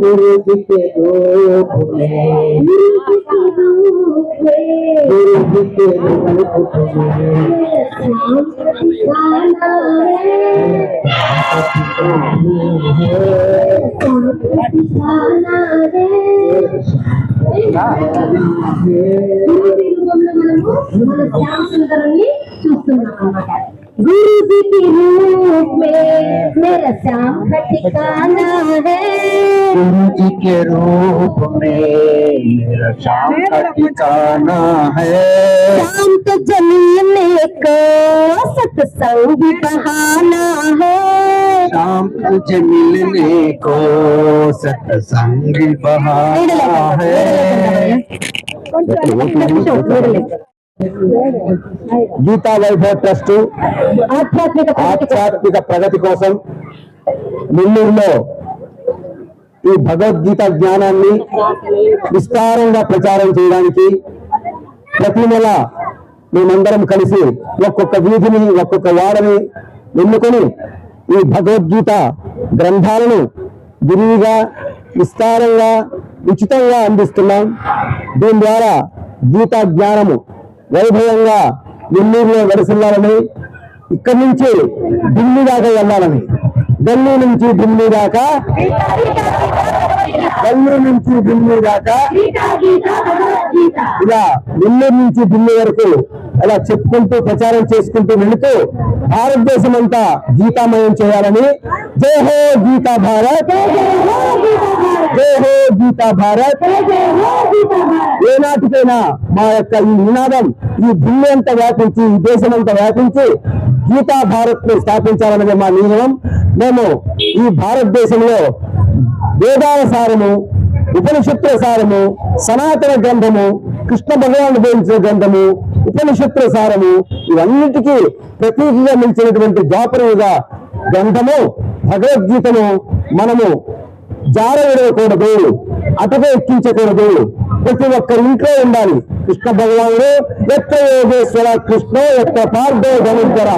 गुरु जी के रूप में गुरु जी के रूप में गुरु जी के रूप में मेरा श्याम का ठिकाना है। गुरु जी के रूप में मेरा श्याम का ठिकाना है। शाम तो ज़मीन को सत्संग बहाना है। शाम तुझे मिलने को सत्संग बहाना है। గీతా వైభవ్ ట్రస్ట్ ఆధ్యాత్మిక ప్రగతి కోసం. నెల్లూరులో ఈ భగవద్గీత జ్ఞానాన్ని విస్తారంగా ప్రచారం చేయడానికి ప్రతి నెల మేమందరం కలిసి ఒక్కొక్క వీధిని ఒక్కొక్క వాడని ఎన్నుకొని ఈ భగవద్గీత గ్రంథాలను విరివిగా విస్తారంగా ఉచితంగా అందిస్తున్నాం. దీని ద్వారా గీతా జ్ఞానము వైభవంగా నెల్లూరులో వెలసిల్లాలని ఇక్కడి నుంచి ఢిల్లీ దాకా వెళ్ళాలని. ఢిల్లీ నుంచి ఢిల్లీ దాకా ఢిల్లీ నుంచి ఢిల్లీ దాకా ఇలా నెల్లూరు నుంచి ఢిల్లీ వరకు అలా చెప్పుకుంటూ ప్రచారం చేసుకుంటూ వెళుతూ భారతదేశం అంతా గీతామయం చేయాలని. జై హో గీతా భారత్! జై హో గీతా భారత్. ఏ నాటికైనా మా యొక్క ఈ నినాదం ఈ ఢిల్లీ అంతా వ్యాపించి ఈ దేశం అంతా వ్యాపించి గీతా భారత్ని స్థాపించాలన్నది మా నియమం. మేము ఈ భారతదేశంలో వేదాల సారము ఉపనిషత్తుల సారము సనాతన గ్రంథము కృష్ణ భగవాన్ బోధించిన గ్రంథము ఉపనిషత్తుల సారము ఇవన్నిటికీ ప్రతీకగా నిలిచినటువంటి ద్వాపరయుగ గ్రంథము భగవద్గీతను మనము జార విడవకూడదు అటుగా ఎక్కించకూడదు. ప్రతి ఒక్కరి ఇంట్లో ఉండాలి. కృష్ణ భగవానుడు ఎత్త యోగేశ్వర కృష్ణ ఎత్త పార్థో ధనుర్ధర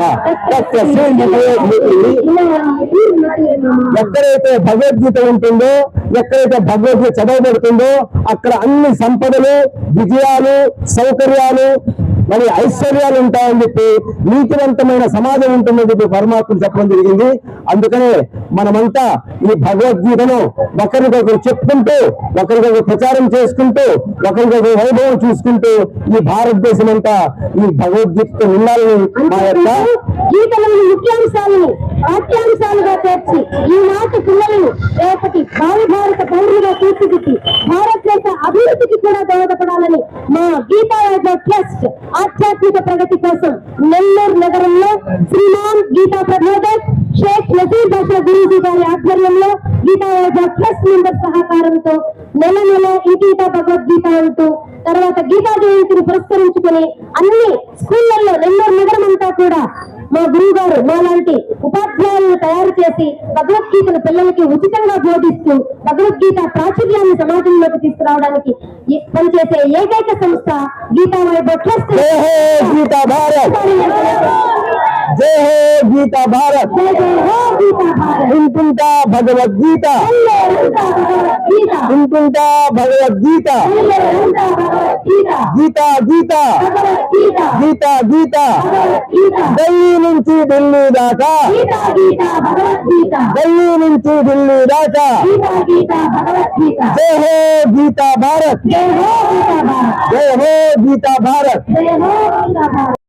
ఎక్కడైతే భగవద్గీత ఉంటుందో ఎక్కడైతే భగవద్గీత చదవబడుతుందో అక్కడ అన్ని సంపదలు విజయాలు సౌకర్యాలు మరి ఐశ్వర్యాలు ఉంటాయని చెప్పి నీతివంతమైన సమాజం ఉంటుందని చెప్పి పరమాత్మ చెప్పడం జరిగింది. అందుకనే మనమంతా ఈ భగవద్గీతను ఒకరికొకరు చెప్పుకుంటూ ఒకరికొకరు ప్రచారం చేసుకుంటూ ఒకరికొకరు వైభవం చూసుకుంటూ ఈ భారతదేశం అంతా ఈ భగవద్గీతతో ఉండాలని మా యొక్క గీతలోని ముఖ్యాంశాలను పాఠ్యాంశాలుగా చేర్చి ఈనాటి పిల్లలను రేపటి భావి భారత పౌరులుగా తీర్చిదిద్ది భారతదేశ అభివృద్ధికి కూడా దోహదపడాలని మా గీతా ట్రస్ట్ ఆధ్యాత్మిక ప్రగతి కోసం నెల్లూరు నగరంలో శ్రీమాన్ గీతా ప్రబోధక్ షేక్ నజీర్ బాషా గురూజీ గారి ఆధ్వర్యంలో గీతా వైభవ్ ట్రస్ట్ మెంబర్ సహకారంతో నెల నెల ఇంటింటా భగవద్గీత అంటూ తర్వాత గీతా జయంతిని పురస్కరించుకుని అన్ని స్కూళ్ళలో నెల్లూరు నగరం అంతా కూడా మా గురువు గారు మాలాంటి ఉపాధ్యాయులను తయారు చేసి భగవద్గీతను పిల్లలకి ఉచితంగా బోధిస్తూ భగవద్గీత ప్రాచుర్యాన్ని సమాజంలోకి తీసుకురావడానికి పనిచేసే ఏకైక సంస్థ గీతా వైభవ్ ట్రస్ట్ జై హో గీతా భారత్ జై హో గీతా భారత్ జై జై హో గీతా భారత్ వింటుంటా భగవద్గీత పిల్లలంతా భగవద్గీత వింటుంటా భగవద్గీత పిల్లలంతా భగవద్గీత గీత గీత భగవద్గీత గీత గీత భగవద్గీత ఢిల్లీ నుంచి ఢిల్లీ దాకా గీత గీత భగవద్గీత ఢిల్లీ నుంచి ఢిల్లీ దాకా గీత గీత భగవద్గీత జై హో గీతా భారత్ జై హో గీతా భారత్ జై హో గీతా భారత్ జై హో గీతా భారత్